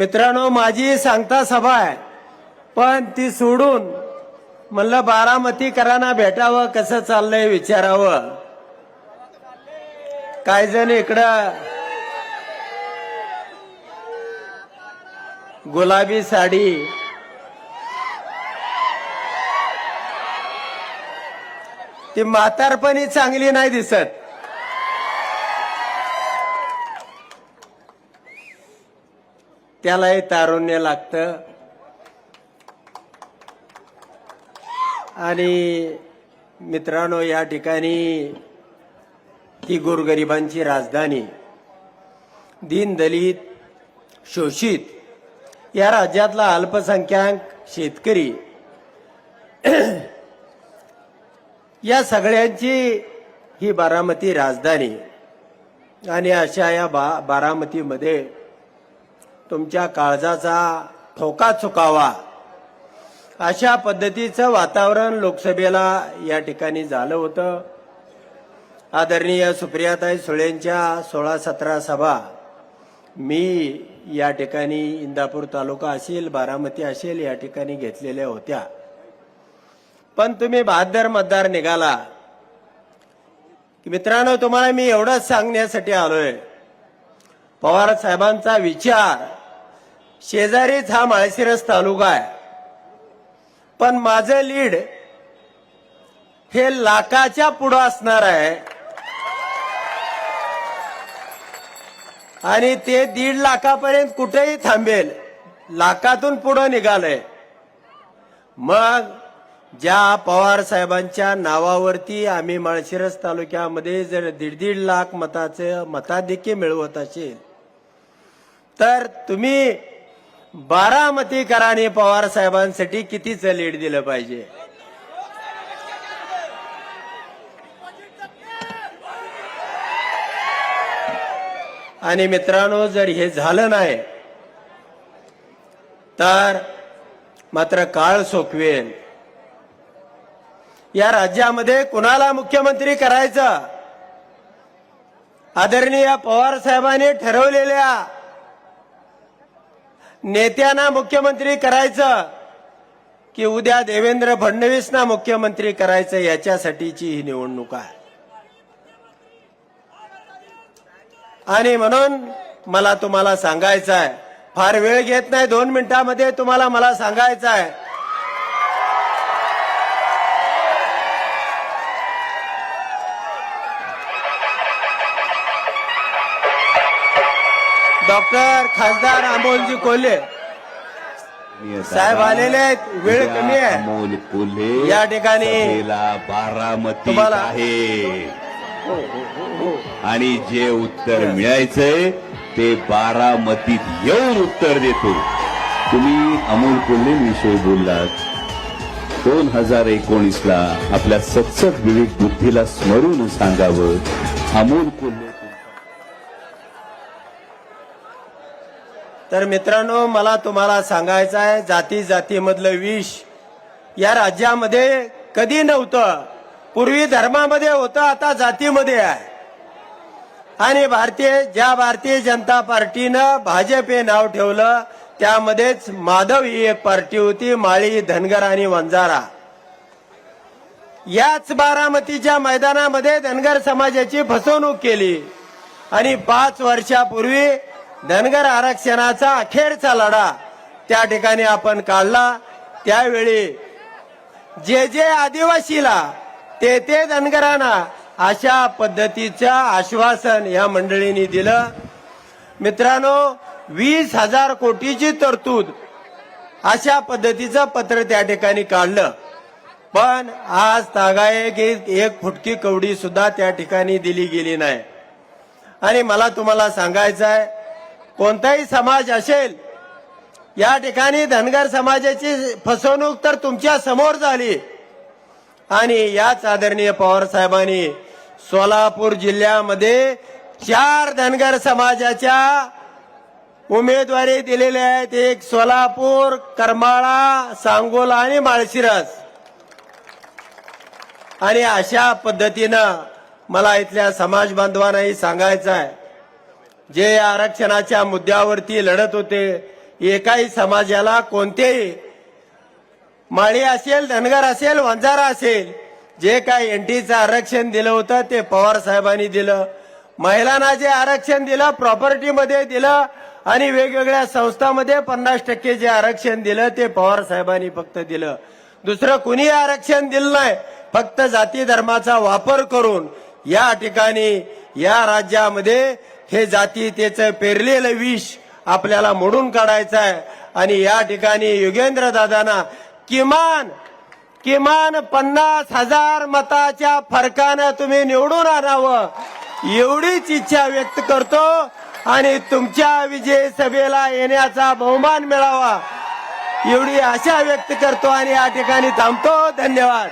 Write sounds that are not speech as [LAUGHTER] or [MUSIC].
मित्रांनो माझी सांगता सभा आहे. पण ती सोडून म्हणलं बारामतीकरांना भेटावं कसं चाललंय विचारावं. काय जण इकडं गुलाबी साडी ती म्हातारपणी चांगली नाही दिसत. त्यालाही तारुण्य लागतं. आणि मित्रांनो या ठिकाणी ही गोरगरिबांची राजधानी दीनदलित शोषित या राज्यातला अल्पसंख्याक शेतकरी [CLEARS THROAT] या सगळ्यांची ही बारामती राजधानी. आणि अशा या बा बारामतीमध्ये तुमच्या काळजाचा ठोका चुकावा. अशा पद्धतीचं वातावरण लोकसभेला या ठिकाणी झालं होतं. आदरणीय सुप्रियाताई सुळेंच्या सोळा सतरा सभा. मी या ठिकाणी इंदापूर तालुका असेल बारामती असेल या ठिकाणी घेतलेल्या होत्या. पण तुम्ही बहादर मतदार निघाला. की मित्रांनो तुम्हाला मी एवढंच सांगण्यासाठी आलोय. पवार साहेबांचा विचार शेजारीच हा माळशिरस तालुका आहे. पण माझं लीड हे लाखाच्या पुढं असणार आहे. आणि ते दीड लाखापर्यंत कुठेही थांबेल. लाखातून पुढं निघालंय. मग ज्या पवार साहेबांच्या नावावरती आम्ही माळशिरस तालुक्यामध्ये जर दीड दीड लाख मताचे मताधिक्य मिळवत असेल तर तुम्ही बारामतीकरांनी पवार साहेबांसाठी कितीच लीड दिलं पाहिजे? आणि मित्रांनो जर हे झालं नाही तर मात्र काळ सोपवेल या राज्यामध्ये कुणाला मुख्यमंत्री करायचं? आदरणीय पवार साहेबांनी ठरवलेल्या नेत्यांना मुख्यमंत्री करायचं की उद्या देवेंद्र फडणवीसना मुख्यमंत्री करायचं याच्यासाठीची ही निवडणूक आहे. आणि म्हणून मला तुम्हाला सांगायचं आहे. फार वेळ घेत नाही दोन मिनिटांमध्ये तुम्हाला मला सांगायचं आहे. डॉक्टर खासदार अमोलजी कोल्हे. साहेब आलेले आहेत. वेळ कमी आहे. अमोल कोल्हे या ठिकाणी बारामती आहे. आणि जे उत्तर मिळायचंय ते बारामतीत येऊन उत्तर देतो. तुम्ही अमोल कोल्हेंविषयी बोललात. दोन हजार एकोणीस ला आपल्या सत्सद विवेक बुद्धीला स्मरून सांगावं. अमोल कोल्हे तर मित्रांनो मला तुम्हाला सांगायचं आहे जाती जातीमधलं विष या राज्यामध्ये कधी नव्हतं. पूर्वी धर्मामध्ये होतं आता जातीमध्ये आहे. आणि भारतीय ज्या भारतीय जनता पार्टीनं भाजप हे नाव ठेवलं त्यामध्येच माधव ही एक पार्टी होती माळी धनगर आणि वंजारा. याच बारामतीच्या मैदानामध्ये धनगर समाजाची फसवणूक केली. आणि पाच वर्षापूर्वी धनगर आरक्षणाचा अखेरचा लढा त्या ठिकाणी आपण काढला. त्यावेळी जे जे आदिवासीला ते ते धनगरांना अशा पद्धतीचं आश्वासन या मंडळीने दिलं. मित्रांनो वीस हजार कोटीची तरतूद अशा पद्धतीचं पत्र त्या ठिकाणी काढलं. पण आज तागाय एक एक फुटकी कवडी सुद्धा त्या ठिकाणी दिली गेली नाही. आणि मला तुम्हाला सांगायचं आहे कोणताही समाज असेल या ठिकाणी धनगर समाजाची फसवणूक तर तुमच्यासमोर झाली. आणि याच आदरणीय पवार साहेबांनी सोलापूर जिल्ह्यामध्ये चार धनगर समाजाच्या उमेदवारी दिलेल्या आहेत. एक सोलापूर करमाळा सांगोला आणि माळशिरस. आणि अशा पद्धतीनं मला इथल्या समाज बांधवांनाही सांगायचं आहे. जे आरक्षणाच्या मुद्द्यावरती लढत होते एकाही समाजाला कोणतेही माळी असेल धनगर असेल वंजारा असेल जे काय एनटीचं आरक्षण दिलं होतं ते पवार साहेबांनी दिलं. महिलांना जे आरक्षण दिलं प्रॉपर्टीमध्ये दिलं आणि वेगवेगळ्या संस्थांमध्ये पन्नास टक्के जे आरक्षण दिलं ते पवार साहेबांनी फक्त दिलं. दुसरं कुणी आरक्षण दिलं नाही फक्त जाती धर्माचा वापर करून या ठिकाणी या राज्यामध्ये हे जातीतेचं पेरलेलं विष आपल्याला मोडून काढायचं आहे आणि या ठिकाणी युगेंद्र दादांना किमान किमान पन्नास हजार मताच्या फरकानं तुम्ही निवडून आणावं. एवढीच इच्छा व्यक्त करतो. आणि तुमच्या विजय सभेला येण्याचा बहुमान मिळावा. एवढी आशा व्यक्त करतो आणि या ठिकाणी थांबतो. धन्यवाद.